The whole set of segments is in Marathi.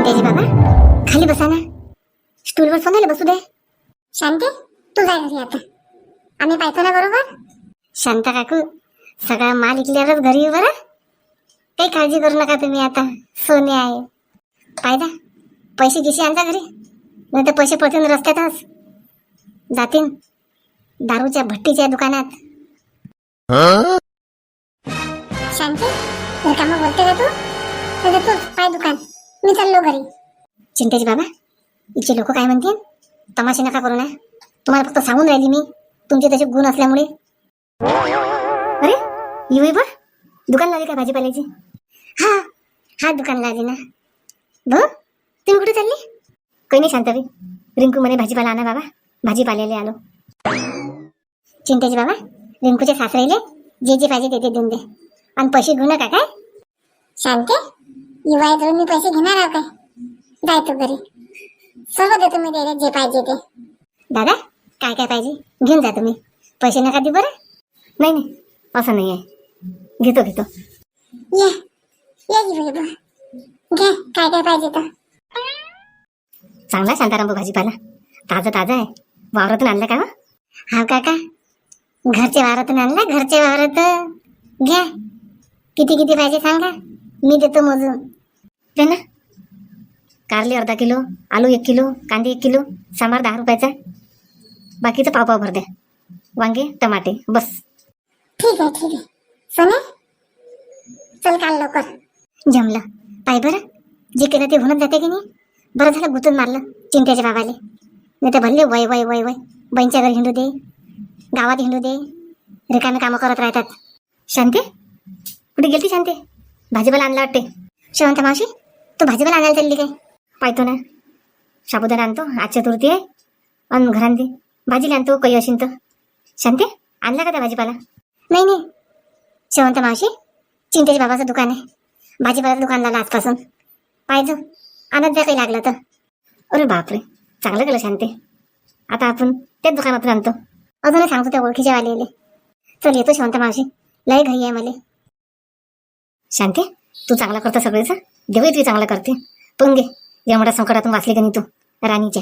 चिंतेजी बाबा. खाली बसा ना. स्टूलवर सोनायला बसू दे. शांती तू जाय घरी आता. आम्ही पाहतो ना बरोबर. शांता काकू सगळा माल इकल्यावरच घरी येऊ बरं. काही काळजी करू नका तुम्ही आता. सोने आहे. पायदा पैसे गिशी आणता घरी. नाही तर पैसे पडतील रस्त्यातच जातील दारूच्या भट्टीच्या दुकानात. शांती रिकामं बोलते का तू? तू पाय दुकान. मी चाललो घरी. चिंतेश बाबा इथे लोक काय म्हणतील? तमाशे नका करू ना. तुम्हाला फक्त सांगून राहिली मी तुमचे तसे गुण असल्यामुळे. अरे येऊ बा. दुकान लागली का भाजीपाल्याची? हा हा दुकान लागली ना. भाऊ तुम्ही कुठे चालली? काही नाही शांतवी रिंकू म्हणे भाजीपाला आणा बाबा. भाजीपाल्याला आलो. चिंतेश बाबा रिंकूच्या सासरेले जे जे पाहिजे ते ते देऊन दे. आणि पैसे घेऊ नका काय? शांते? धरून मी पैसे घेणार आहो काय? जाय तू घरी. सर्व देतो मी द्यायला जे पाहिजे ते. दादा काय काय पाहिजे? घेऊन जा तुम्ही. पैसे नका देऊ बरं? नाही नाही. असं नाही आहे. घेतो घेतो. ये. ये. घे काय काय पाहिजे तर. चांगला शांताराम भाजीपाला. ताजा ताजा आहे. वावरातून आणला का हो? हा काका. घरच्या वावरातून आणला घरच्या वावरात. घ्या. किती किती पाहिजे सांगा. मी देतो मोजून. दे ना कारले अर्धा किलो आलू एक किलो कांदे एक किलो सांबार दहा रुपयाचा बाकीचं पाव पाव भर द्या. वांगे टमाटे बस. ठीक आहे ठीक आहे. सोने? चल काल लवकर. जमलं. पाय बरं जे केलं ते होऊनच जाते की नाही? बरं झालं गुतून मारलं चिंतेच्या बाबाले. नाही तर भरले वय वय वय वय. बहीणच्या घरी हिंडू दे. गावात हिंडू दे. रिकामे कामं करत राहतात. शांती? कुठे गेलती शांती? भाजीपाला आणला वाटते. शेवंत मावशी? तू भाजीपाला आणायला चालली काय? पाहतो ना साबुदाणा आणतो आज चतुर्थी आहे. अन घरांती भाजीला आणतो. काही असेल तर. शांती आणला का त्या भाजीपाला? नाही नाही. शेवंत मावशी चिंतेच्या बाबाचं दुकान आहे. भाजीपाल्याचं दुकान लागलं आजपासून. पाहिजे आणत जा काही लागलं तर. अरे बापरे. चांगलं केलं शांते. आता आपण त्याच दुकानातून आणतो. अजूनही सांगतो त्या ओळखीच्या आलेले चल येतो शेवंत मावशी. लय घाई आहे मला. शांती तू चांगला करतो सगळेचं देवही तू चांगला करते. पण घे या मोठ्या संकटातून वाचली का नाही तू राणीचे.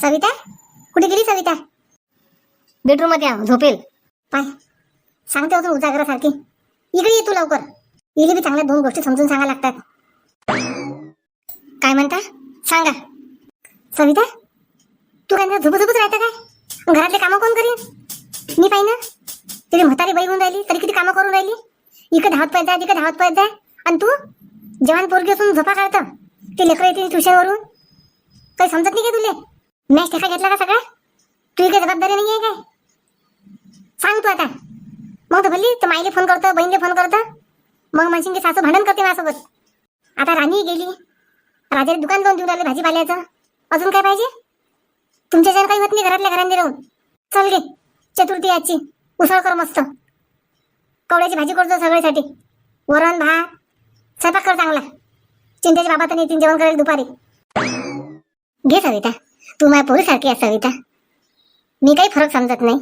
सविता कुठे गेली सविता? बेडरूममध्ये झोपेल. पाय. सांगते होतो उजागरासारखी. इकडे ये तू लवकर. इले बी चांगल्या दोन गोष्टी समजून सांगा लागतात. काय म्हणता? सांगा. सविता तू काय झोप झोपच राहता काय? घरातले कामं कोण करीन? मी पाहिजे ना तिथे म्हातारी बाई होऊन राहिली तरी किती कामं करून राहिली? इकडे धावत पाहिजे तिकडे धावत पाहिजे आणि तू? जवान पोरगी असून झोपा काढतं. ते लेकरं येते ट्युशनवरून. काही समजत नाही का तुले? मॅच ठेका घेतला का सगळा? तुझी इकडे जबाबदारी नाही आहे काय? सांग तू आता. मग तर भल्ली तर माईले फोन करतं बहिणीले फोन करतं. मग म्हणशील की सासू भांडण करते माझ्यासोबत. आता राणी गेली. राजाने दुकान जाऊन देऊन राहिले भाजीपाल्याचं. अजून काय पाहिजे? तुमच्या जर काही होत नाही घरातल्या घरांनी राहून. चल गे चतुर्थी आजची. उसळ कर मस्त. कवड्याची भाजी करतो सगळ्यासाठी. वरण भात स्वयंपाक कर चांगला. चिंतेच्या बाबा तर येतील जेवण करेल दुपारी. घे सविता. तू माझ्या पोरीसारखी आहे सविता. मी काही फरक समजत नाही.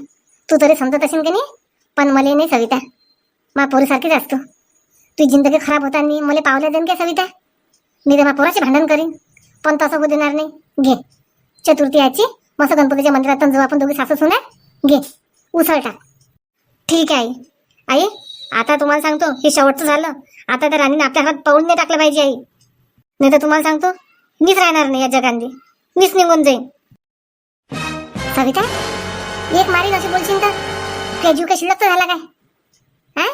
तू तरी समजत असेल की नाही? पण मला नाही सविता. माझ्या पोरीसारखीच असतो तुझी जिंदगी खराब होताना मला पावल्या देईन का सविता? मी तर माझ्या पोराचे भांडण करीन. पण तसं होऊ देणार नाही. घे. चतुर्थी याची मस्त गणपतीच्या मंदिरातून जाऊ आपण दोघी सासू सुना घे. उसळ टाक. ठीक आहे आई आता तुम्हाला सांगतो हे शेवटचं झालं. आता त्या राणीने आपल्या हातात पाऊल नाही टाकलं पाहिजे आई. नाही तर तुम्हाला सांगतो मीच राहणार नाही या जगांनी मीच निघून जाईन. सविता एक मारी अशी बोलशील तर? काय जीव काय शिल्लक तर झाला काय? हा?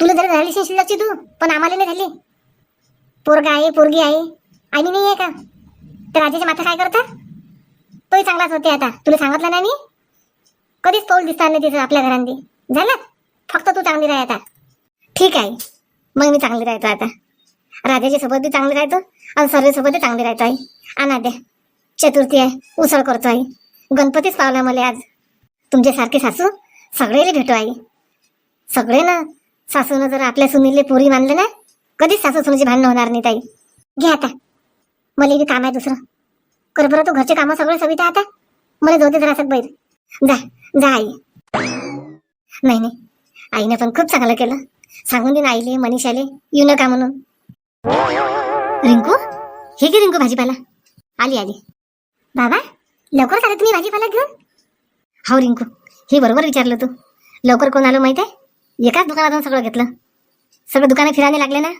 तुला जरी झाली असेल शिल्लकची तू पण आम्हाला नाही झाली. पोरगा आहे पोरगी आहे. आणि नाही आहे का? तर राजाच्या माथा काय करता? तोही चांगलाच होते आता. तुला सांगितलं नाही मी? कधीच पाऊल दिसणार नाही तिथं आपल्या घरांनी झालं? फक्त तू चांगली राह आता. ठीक आहे. मग मी चांगली राहतो आता. राजाच्या सोबत बी चांगली राहतो आणि सर्वेसोबत चांगली राहतो आई. आणा द्या चतुर्थी आहे उसळ करतो आई. गणपतीच पावला मला आज. तुमच्यासारखे सासू सगळेले भेटो आई. सगळे ना सासूनं जर आपल्या सुनीले पोरी मानले ना कधीच सासू सुनीची भांडणं होणार नाही ताई घे आता. मला बी काम आहे दुसरं. कर बरं तू घरचे कामं सगळे सविता आता. मला जाऊ दे जरा असं बैर जा जा आई. नाही नाही. आईने पण खूप चांगलं केलं. सांगून दे ना आईले मनीषाले. येऊ नका म्हणून. रिंकू? हे घे रिंकू भाजीपाला. आली आली. बाबा लवकर आले तुम्ही भाजीपाला घेऊन? हो रिंकू हे बरोबर विचारलं तू. लवकर कोण आलो माहिती आहे? एकाच दुकानातून सगळं घेतलं. सगळं दुकानं फिरायला लागले ना?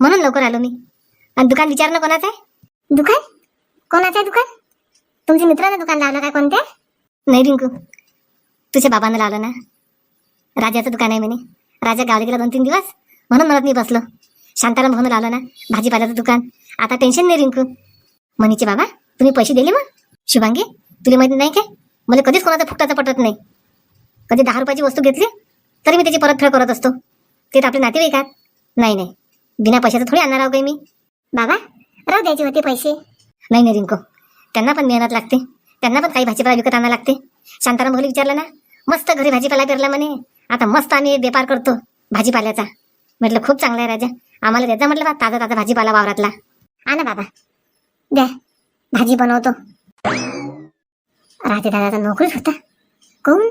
म्हणून लवकर आलो मी. आणि दुकान विचारणं कोणाचं आहे? दुकान? कोणाचं आहे दुकान? तुमच्या मित्रानं दुकान लावलं काय कोणते नाही रिंकू तुझ्या बाबानं लावलं ना. राजाचं दुकान आहे म्हणे. राजा गावले गेला दोन तीन दिवस. म्हणून म्हणत मी बसलो. शांताराम भाऊन लावलं ना भाजीपाल्याचं दुकान. आता टेन्शन नाही रिंकू. मनीचे बाबा तुम्ही पैसे दिले मग? शुभांगी तुला माहिती नाही काय? मला कधीच कोणाचा फुकटाचा पटत नाही. कधी दहा रुपयाची वस्तू घेतली तरी मी त्याची परतफेड करत असतो. ते तर आपले नातेवाईकात नाही नाही. बिना पैशाचं थोडी आणणार आहो काही मी. बाबा राहू द्यायचे होते पैसे. नाही नाही रिंकू. त्यांना पण मेहनत लागते. त्यांना पण काही भाजीपाला विकत आणायला लागते. शांताराम भाऊला विचारलं ना मस्त घरी भाजीपाला पेरला म्हणे. आता मस्त आम्ही व्यापार करतो भाजीपाल्याचा. म्हटलं खूप चांगला आहे राजा. आम्हाला द्यायचा म्हटलं बा ताजा ताजा भाजीपाला वावरातला. आणा बाबा. द्या. भाजी बनवतो. राजेदादाचा नोकरीच होता कोण?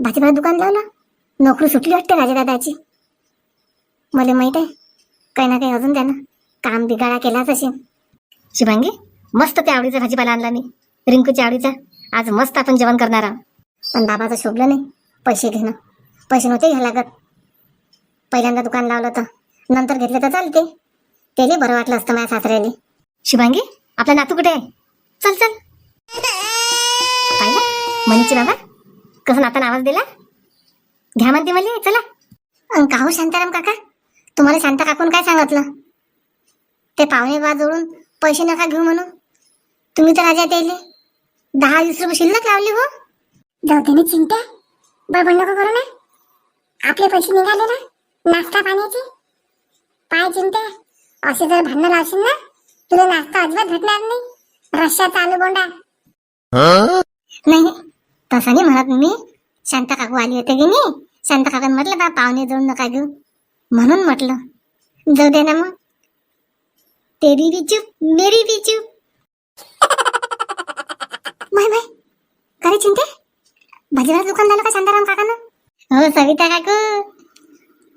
भाजीपाला दुकान लावलं नोकरी सुटली वाटते राजेदादाची. मला माहीत आहे. काही ना काही अजून त्यानं काम बिगाडा केलाच असेल. शिवांगी मस्त त्या आवडीचा भाजीपाला आणला मी. रिंकूच्या आवडीचा. आज मस्त आपण जेवण करणार आहोत. पण बाबाचं शोभलं नाही. पैसे घेणं. पैसे नव्हते घ्यायला लागत. पहिल्यांदा दुकान लावलं तर नंतर घेतलं तर चालते. त्याला बरं वाटलं असतं माझ्या सासऱ्याने. शुभांगी आपला नातू कुठे आहे? चल चल. पाहिलं? बाबा? कसं नाताना आवाज दिला? घ्या म्हणते मला चला. अंग का हो शांताराम काका? तुम्हाला शांता काकून काय सांगितलं? ते पाहुणे बा जोडून पैसे नका घेऊ म्हणून. तुम्ही तर राजा त्याले दहा वीस रुपये शिल्लक लावली हो. जाऊ दे ना चिंट्या बडबड नको करू ना. आपले पैसे निघाले ना? नाश्ता पाण्याचे? पाय चिंट्या असे जर भांडण लावशील ना तुला नाश्ता अजिबात भेटणार नाही. रश्याचा आलू बोंडा. नाही नाही तसं नाही म्हणत मी शांता काकू आली होते की नाही? शांता काकून म्हटलं बा पाहुणे जाऊन नका घेऊ. म्हणून म्हटलं जाऊ दे ना मग. तेरी भी चुप मेरी भी चुप. माय माय करे चिंते. भाजीपाला दुकान झालं का शांताराम काकानं? हो सविता काकू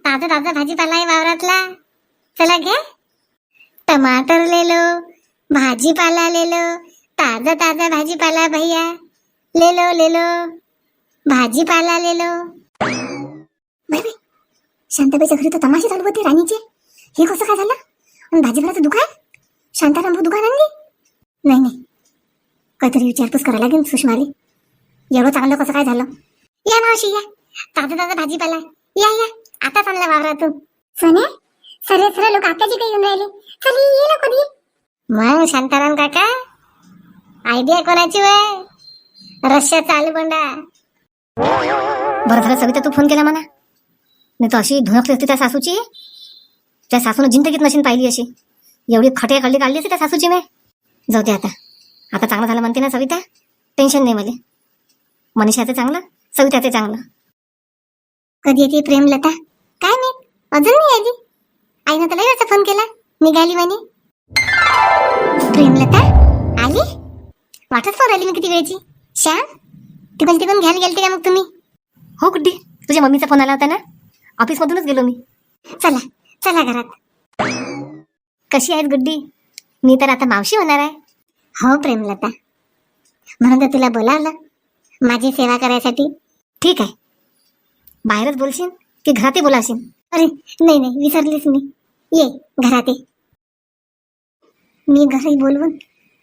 ताजा ताजा भाजीपाला आहे वावरातला. चला घ्या टमाटर ले लो भाजीपाला ले लो ताजा ताजा भाजीपाला भैया. ले लो ले लो भाजीपाला ले लो बाय. शांताबाईच्या घरी तर तमाशे चालू होते राणीचे. हे कसं काय झालं? आणि भाजीपाल्याचं दुकान? शांताराम भाऊ दुकान आणली? नाही नाही. काहीतरी विचारपूस करायला लागेल सुषमाली. एवढं चांगलं कसं काय झालं? या मावशी या. ताजा ताजा भाजीपाला. या या. आता आणला वावरातून. सोन्या सर्व सर्व लोक आपल्याची काही येऊन राहिले. चल ये ना कधी मग शांताराम काका आयडिया कोणाची वय? रशिया चालू बंडा. बरं झालं सविता तू फोन केला म्हणा नाही तर अशी धुणकली असते त्या सासूची. त्या सासून जिंदगीत नशीन पाहिली अशी. एवढी खटे काढली काढली असते त्या सासूची मी. जाऊ दे आता. आता चांगलं झालं म्हणते ना सविता. टेन्शन नाही मला. मनीषाचं चांगलं सविताचं चांगलं. कधी येते प्रेमलता काय नाही अजून नाही आली. आईनं तर लई फोन केला. निघाली म्हणे. प्रेमलता आली? वाटत पाहू राहिली मी किती वेळची? श्याम तिकडून तिकडून घ्यायला गेलते का मग तुम्ही? हो गुड्डी. तुझ्या मम्मीचा फोन आला होता ना? ऑफिसमधूनच गेलो मी. चला चला घरात. कशी आहेत गुड्डी? मी तर आता मावशी होणार आहे. हो प्रेमलता म्हणून तर तुला बोलावलं. माझी सेवा करायसाठी. ठीक आहे. बाहेरच बोलशील की घरातही बोलावशील अरे नाही नाही विसरलीच मी. ये घरात मी घरी बोलवून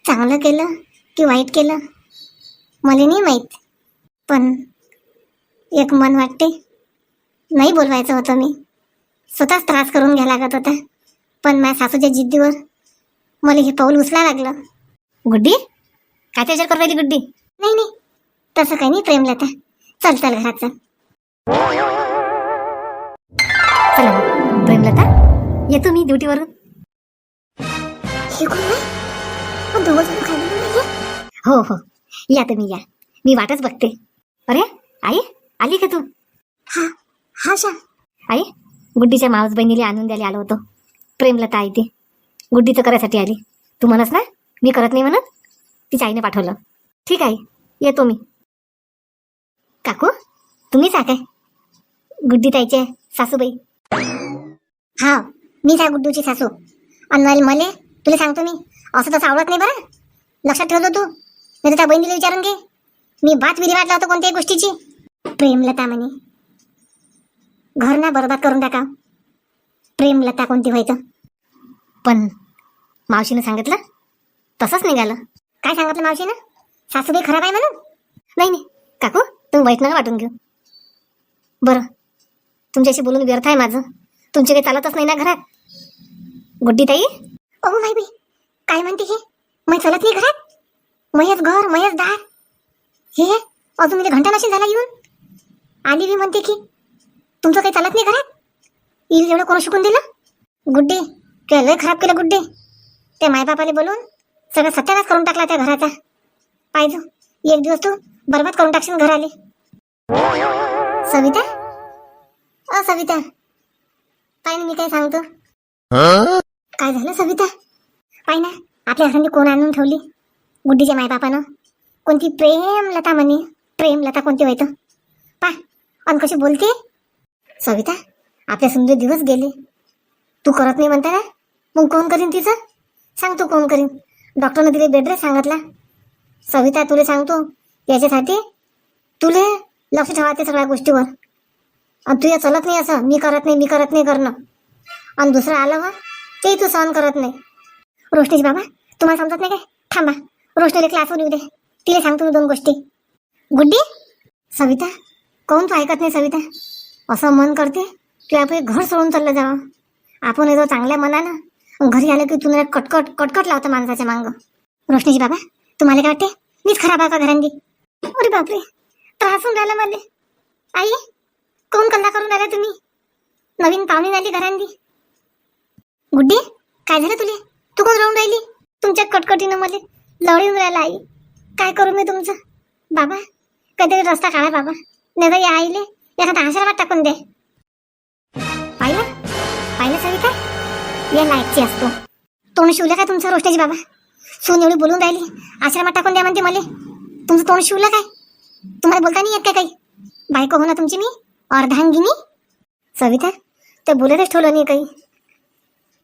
चांगलं केलं की वाईट केलं? मला नाही माहीत. पण एक मन वाटते. नाही बोलवायचं होतं मी. स्वतःच त्रास करून घ्या लागत होता. पण माझ्या सासूच्या जिद्दीवर मला हे पाऊल उचला लागलं. गुड्डी काय त्याच्यावर करू राहिली गुड्डी? नाही नाही तसं काही नाही प्रेमलता. चल चल घरात चल. चला मग, प्रेमलता येतो मी ड्युटीवरून. हे? हो हो या तुम्ही या. मी वाटच बघते. अरे आई आली का तू? हा हा शा. आई गुड्डीच्या मावस बहिणीला आणून द्यायला आलो होतो. प्रेमलता आई ती. गुड्डीचं करायसाठी आली. तू म्हणस ना मी करत नाही म्हणत. तिच्या आईने पाठवलं. ठीक आहे येतो मी. काकू तुम्हीच काय? गुड्डी ताईचे सासूबाई. हा मीच आहे गुड्डूची सासू. आणि मले तुला सांगतो मी. असं तसं आवडत नाही बरं. लक्षात ठेवतो तू. नाही तर त्या बहिणीला विचारून घे. मी बात विधी वाटला होता कोणत्याही गोष्टीची. प्रेमलता म्हणे. घर ना बरबाद करून टाका. प्रेमलता कोणती व्हायचं? पण मावशीनं सांगितलं तसंच निघालं. काय सांगितलं मावशीनं? सासूबाई खराब आहे म्हणून? नाही नाही. काकू तुम्ही वैष्णव वाटून घेऊ. बरं. तुमच्याशी बोलून व्यर्थ आहे माझं. तुमचे काही चालतच नाही ना घरात? गुड्डी ताई अहो माई बाई काय म्हणते हे? मै चालत नाही घरात? मयच घर मयच दार. हे अजून म्हणजे घंटा नशी झाला येऊन. आली बी म्हणते की तुमचं काही चालत नाही घरात? येईल एवढं कोण शिकून दिलं? गुड्डे तुला लय खराब केलं गुड्डे. त्या मायबापाला बोलून सगळं सत्यानाश करून टाकला त्या घराचा. पाहिजे एक दिवस तू बरबाद करून टाकशील घराले. सविता? अ सविता. पाय ना मी काय सांगतो? काय झालं सविता? पाय ना आपल्या घरांनी कोण आणून ठेवली? गुड्डीच्या मायबापानं? कोणती प्रेम लता म्हणे? प्रेम लता कोणती व्हायचं पा अन कशी बोलते? सविता आपल्या सुंदर दिवस गेले. तू करत नाही म्हणता ना? मग कोण करीन तिचं? सांग तू कोण करीन? डॉक्टरनं तिला बेड रेस्ट सांगितला. सविता तुला सांगतो याच्यासाठी तुले लक्ष ठेवायचे सगळ्या गोष्टीवर. आणि तुझ्या चलत नाही असं. मी करत नाही मी करत नाही करणं. आणि दुसरं आलं वा ते तू सहन करत नाही. रोशनीच बाबा तुम्हाला समजत नाही काय? थांबा. रोशनीला क्लासवर येऊ दे. तिला सांगतो मी दोन गोष्टी. गुड्डी सविता कोण तू ऐकत नाही सविता? असं मन करते की आपण घर सोडून चाललं जावं. आपण येतो चांगल्या मनानं. घरी आलं की तुला कटकट कटकट लावतं माणसाच्या मांग. रोशनीजी बाबा तुम्हाला काय वाटते मीच खराब आहे का घरांनी अरे बापरे त्रासून राहिला मला. आई कोण कल्ला करून आला तुम्ही. नवीन पाहुणे आली घरांनी. गुड्डी काय झालं तुले? तू कोण राहून राहिली? तुमच्या कटकटीनं मला लवड राहिला आई. काय करू मी तुमचं? बाबा काहीतरी रस्ता काढा बाबा. नाही तर या आईले एखादा आशीर्वाद टाकून दे. पाहिलं? पाहिलं सविता? या लायकची असतो. तोंड शिवलं काय तुमचं रोष्टाची बाबा? सून एवढी बोलून राहिली. आश्रमात टाकून द्या म्हणते मला. तुमचं तोंड शिवलं काय? तुम्हाला बोलता नाही येत काय काही? बायको हो ना तुमची मी? अर्धांगिनी? सविता ते बोलतच ठेवलं नाही काही.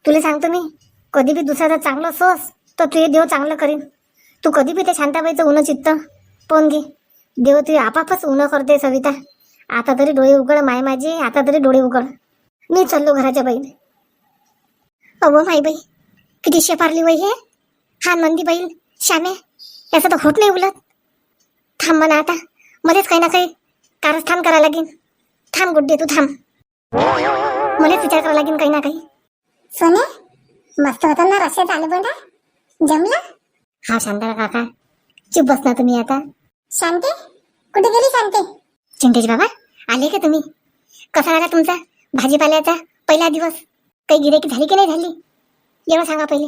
तुला सांगतो मी कधी बी दुसऱ्याचं चांगलं सोस तर तुझे देव चांगलं करीन. तू कधी बी ते शांताबाईचं ऊन चित्त पाहून घे. देव तुझे आपापच ऊन करते सविता. आता तरी डोळे उघड माय माझे आता तरी डोळे उघड. मी चाललो घराच्या बाईने अहो माई बाई किती शेपारली वय हे. हा नंदी बैल श्यामे याचं तर होत नाही उलट. थांब म्हणा आता मध्येच काही ना काही कारस्थान करायला लागेल. थांब गुड्डे तू थांब. मलाच विचार करावा लागेल काही ना काही. सोने मस्त होतं ना रस्त्यात आलं बंडा? जमलं? हा शांतारा काका. चुप बस ना तुम्ही आता. शांती? कुठे गेली शांती? चिंतेश बाबा आले का तुम्ही? कसा आला तुमचा भाजीपाल्याचा पहिला दिवस? काही गिरायकी झाली की नाही झाली? एवढं सांगा पहिले.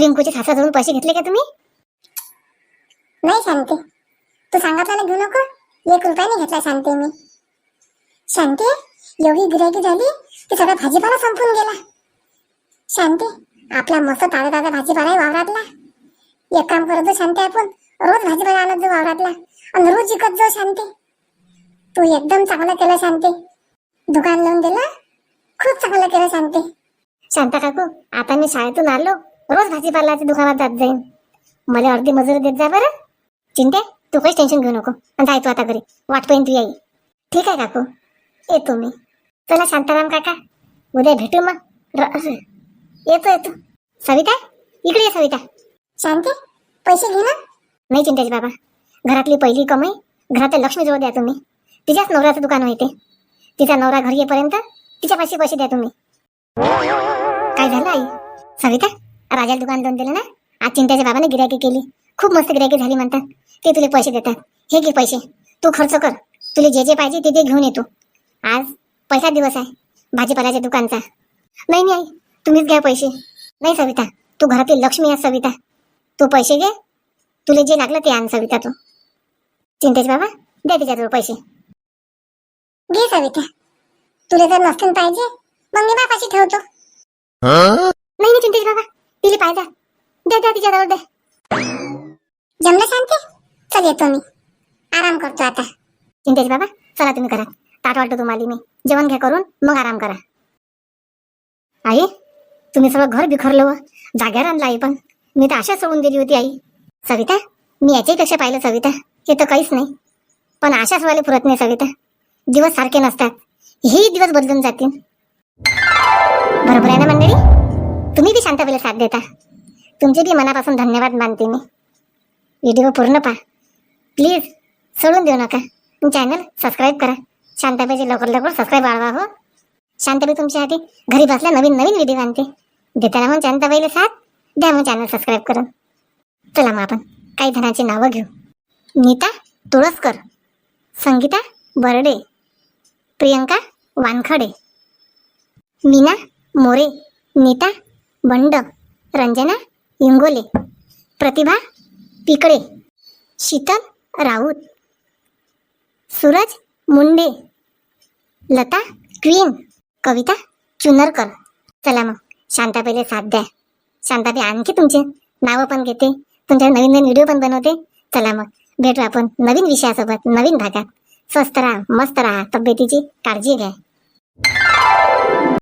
रिंकूचे सासा जाऊन पैसे घेतले का तुम्ही? नाही शांती. तू सांगितलं ना घेऊ नको? एक रुपयाने घेतला शांती मी. शांते एवढी गिरायकी झाली की सगळा भाजीपाला संपून गेला. शांते आपला मस्त ताजा ताजा भाजीपाला वावरातला. एक काम करत जो शांते आपण रोज भाजीपाला आणत जो वावरातला. आणि रोज विकत जो शांते. तू एकदम चांगलं केलं शांते. दुकान लावून दिलं खूप चांगलं केलं शांते. शांता काकू आता मी शाळेतून आलो रोज भाजीपाल्याच्या दुकानात जात जाईन. मला अर्धी मजुरी देत जा बरं. चिंते तू काहीच टेन्शन घेऊ नको. आणि जाय तू आता घरी. वाट पाहिन तू येई ठीक आहे काकू. येतो मी चला शांताराम काका. उद्या भेटू मग. येतो येतो. सविता इकडे ये सविता. शांती पैसे घे ना. नाही चिंतेश बाबा. घरातली पहिली कमाई घरातल्या लक्ष्मीजवळ द्या तुम्ही. तिच्याच नवऱ्याचं दुकान होते तिचा नवरा घरी येईपर्यंत तिच्यापाशी पैसे द्या तुम्ही. काय झालं आई? सविता राजाला दुकान देऊन दिलं ना? आज चिंताच्या बाबाने गिरायकी केली. खूप मस्त गिरायकी झाली म्हणतात. ते तुले पैसे देतात. हे घे पैसे. तू खर्च कर. तुले जे जे पाहिजे ते ते घेऊन येतो आज पहिला दिवस आहे भाजीपाल्याच्या दुकानचा. नाही नाही आई तुम्हीच घ्या पैसे. नाही सविता तू घरातील लक्ष्मी आहे सविता. तू पैसे घे तुला जे लागलं ते आण सविता तू. चिंतेश बाबा द्या तिच्याजवळ पैसे. घे सविता. तुला जर नसतील पाहिजे मग मी बापाशी ठेवतो. नाही नाही चिंतेश बाबा तिला पाहिजे. द्या द्या तिच्याजवळ द्या जमलं शांती? चल येतो मी. आराम करतो आता. चिंतेश बाबा चला तुम्ही करा ताट वाटतो तुम्हाला मी. जेवण घ्या करून मग आराम करा. आई तुम्ही सगळं घर बिखरलं व. जाग्यावर आणलं आई पण. मी तर आशा सोडून दिली होती आई. सविता मी याच्याहीपेक्षा पाहिलं सविता? हे तर काहीच नाही. पण आशा सोडायला पुरत नाही सविता. दिवस सारखे नसतात. हेही दिवस बदलून जातील. बरोबर आहे ना मंडळी? तुम्ही बी शांताबाईला साथ देता. तुमचे बी मनापासून धन्यवाद मानते मी. व्हिडिओ पूर्ण पहा. प्लीज सोडून देऊ नका. चॅनल सबस्क्राईब करा. शांताबाईचे लवकर लवकर सबस्क्राईब वाढवा हो. शांताबाई तुमच्यासाठी घरी बसल्या नवीन नवीन व्हिडिओ आणते. देताना मग शांताबाईला साथ द्या मग चॅनल सबस्क्राईब करून. चला मग आपण काही जणांची नावं घेऊ. नीता तुळसकर संगीता बर्डे प्रियंका वानखडे मीना मोरे नीता बंड रंजना इंगोले प्रतिभा पिकळे शीतल राऊत सूरज मुंडे लता क्वीन कविता चुनरकर. चला मग शांताबाईला साथ द्या. शांताबाई आणखी तुमचे. नावं पण घेते. तुमच्या नवीन नवीन व्हिडिओ पण बनवते. चला मग भेटू आपण नवीन विषयासोबत नवीन भागात. स्वस्त राहा मस्त राहा तब्येतीची काळजी घ्या.